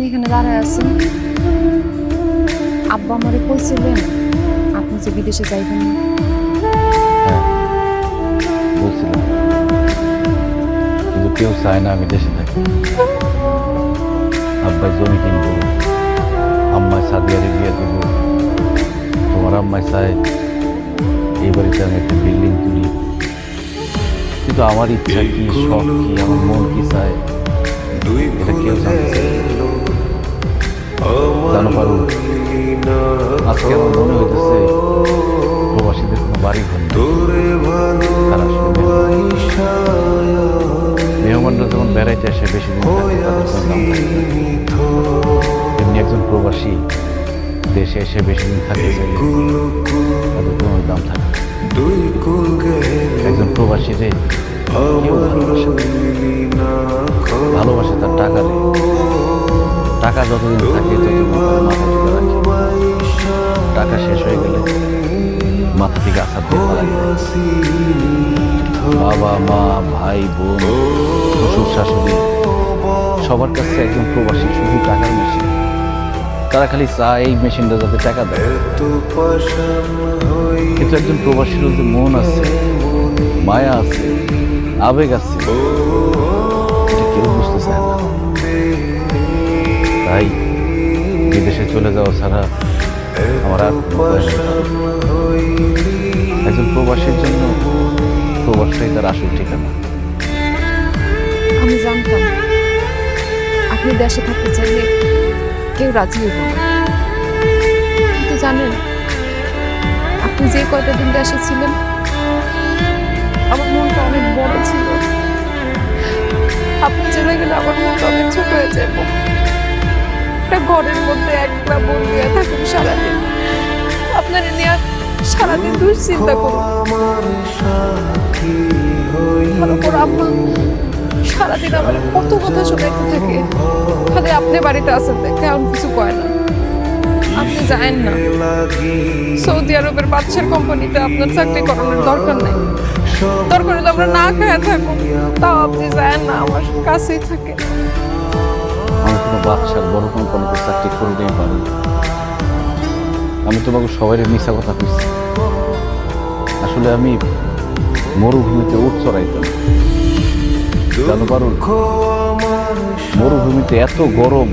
আপনি এখানে দাঁড়ায় আছেন আব্বা আমারে কইছিলেন আপনি যে বিদেশে যাইবেন হ্যাঁ বলছিলাম। কিন্তু কেউ চায় না আমি দেশে থাকি। আব্বাই জমি কিনবো আম্মায় সাদিয়ারে বিয়ে দেবো। তোমার আম্মায় চায় এই বাড়িতে আমি একটা বিল্ডিং তুলি। কিন্তু আমার ইচ্ছা কি শখ কি আমার মন কি চায় এটা কেউ জানতে চায় জানো পারো আজকে আমার মনে হইতেছে প্রবাসীদের কোনো বাড়ি ঘর তারা মেহমানরা যখন বেড়াইতে আসে বেশি দিন একজন প্রবাসী দেশে এসে বেশি দিন থাকতে চাইলে তাদের কোনো দাম থাকে। একজন কেউ ভালোবাসে ভালোবাসে তার টাকা রে টাকা যতদিন থাকে টিকে শেষ হয়ে গেলে মাথা থেকে আসার বাবা, মা, ভাই, বোন, শ্বশুর, শাশুড়ি, সবার কাছে একজন প্রবাসী শুধু টাকার মেশিন তারা খালি চায় এই মেশিনটা যাতে টাকা দেয়। কিন্তু একজন প্রবাসীর যে মন আছে, মায়া আছে, আবেগ আছে তাই বিদেশে চলে যাওয়া ছাড়া আমার আর। একজন প্রবাসীর জন্য প্রবাসটাই তার আসল ঠিকানা। আমি জানতাম আপনি দেশে থাকতে চাইলে কেউ রাজি হইব না। কিন্তু জানেন, আপনি যে কয়টা দিন দেশে ছিলেন, আমার মনটা অনেক বড় ছিল। আপনি চলে গেলে আমার মনটা অনেক ছোট হয়ে যাবে একটা ঘরের মধ্যে একলা বন্দি হয়ে থাকুন সারাদিন। আপনার নিয়ে সারাদিন দুশ্চিন্তা করুন। আমার উপর আম্মা সারাদিন আমার কত কথা শোনাইতে থাকে। খালি আপনি বাড়িতে আসেন দেখে এমন কিছু কয় না। আপনি যায়েন না। সৌদি আরবের বাদশার কোম্পানিতে আপনার চাকরি করানোর দরকার নেই। দরকার হলে আমরা না খায়া থাকুন। তাও আপনি যায়েন না আমার কাছেই থাকে। কোনো বাদশার বড় কোম্পানিতে চাকরি করে নিয়ে পারি। আমি তোমাকে সবাই মিশা কথা কইছি। আসলে আমি মরুভূমিতে উঠ চড়াইতাম। জানো পারুন মরুভূমিতে এত গরম,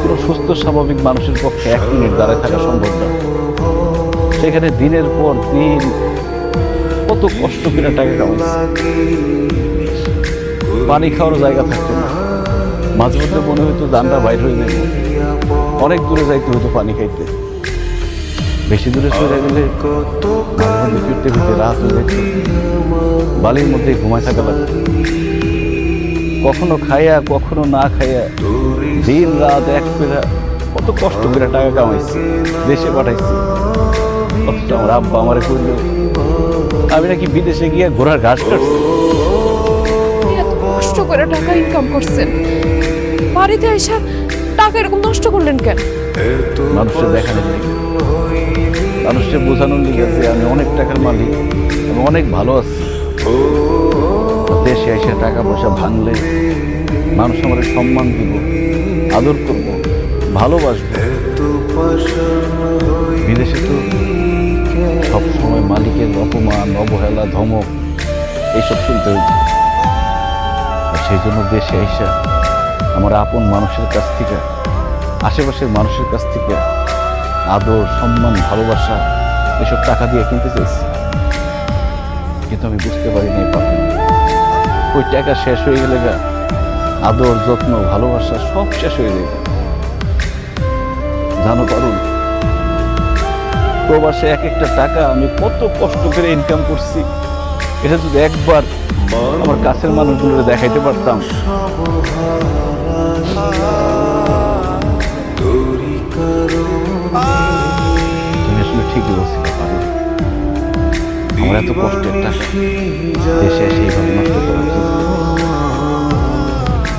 পুরো সুস্থ, স্বাভাবিক মানুষের পক্ষে এক মিনিট দাঁড়ায় থাকা সম্ভব না। সেখানে দিনের পর দিন কত কষ্ট করে টাকা পানি খাওয়ার জায়গা থাকতো না। মাঝে মধ্যে মনে হতো দানটা বাইর হয়ে যাবে অনেক দূরে যাইতে হতো পানি খাইতে। বেশি দূরে সরে গেলে ফিরতে ফিরতে রাত হয়ে যেত। বালির মধ্যে ঘুমায় থাকা লাগতো। কখনো খাইয়া, কখনো না খাইয়া দিন রাত এক ফেরা কত কষ্ট করে টাকা কামাইছি, দেশে পাঠাইছি। অথচ আমার আব্বা আমারে করল আমি নাকি বিদেশে গিয়ে ঘোড়ার ঘাস কাটছি। কষ্ট করে টাকা ইনকাম করছেন। বাড়িতে এসে টাকা এরকম নষ্ট করলেন কেন? মানুষের দেখানোর লিগে মানুষকে বোঝানোর লিগে যে আমি অনেক টাকার মালিক আমি অনেক ভালো আছি। দেশে এসে টাকা পয়সা ভাঙলে মানুষ আমার সম্মান দিব, আদর করব, ভালোবাসবো। বিদেশে তো সব সময় মালিকের অপমান, অবহেলা, ধমক, এইসব শুনতে আর সেই জন্য দেশে এসে আমার আপন মানুষের কাছ থেকে, আশেপাশের মানুষের কাছ থেকে আদর, সম্মান, ভালোবাসা এসব টাকা দিয়ে কিনতে চাইছি কিন্তু আমি বুঝতে পারি নাই পাবো ওই টাকা শেষ হয়ে গেলে গা, আদর, যত্ন, ভালোবাসা সব শেষ হয়ে যাবে জানো পারুন প্রবাসে এক একটা টাকা আমি কত কষ্ট করে ইনকাম করছি। এটা যদি একবার আমার কাছের মানুষগুলো দেখাইতে পারতাম। তুমি আসলে আমার এত দেশে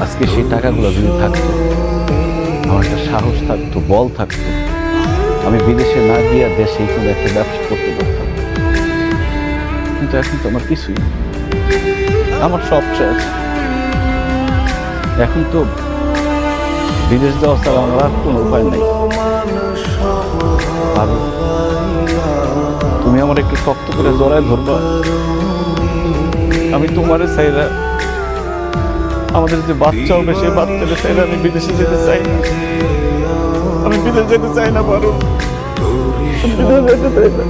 আজকে সেই টাকাগুলো যদি থাকতো, আমার একটা সাহস থাকতো, বল থাকতো। আমি বিদেশে না গিয়ে দেশেই কোনো একটা ব্যবসা করতে পারতাম। কিন্তু এখন তো আমার কিছুই আমার সব শেষ। এখন তো বিদেশ যাওয়া ছাড়া আমার আর কোনো উপায় নাই। পারো তুমি আমার একটু শক্ত করে জড়ায় ধরবা। আমি তোমারে চাইরা আমাদের যে বাচ্চা হবে সেই বাচ্চাটা চাইরা আমি বিদেশে যেতে চাই না। আমি বিদেশে যেতে চাই না পারো বিদেশ যেতে চাই না।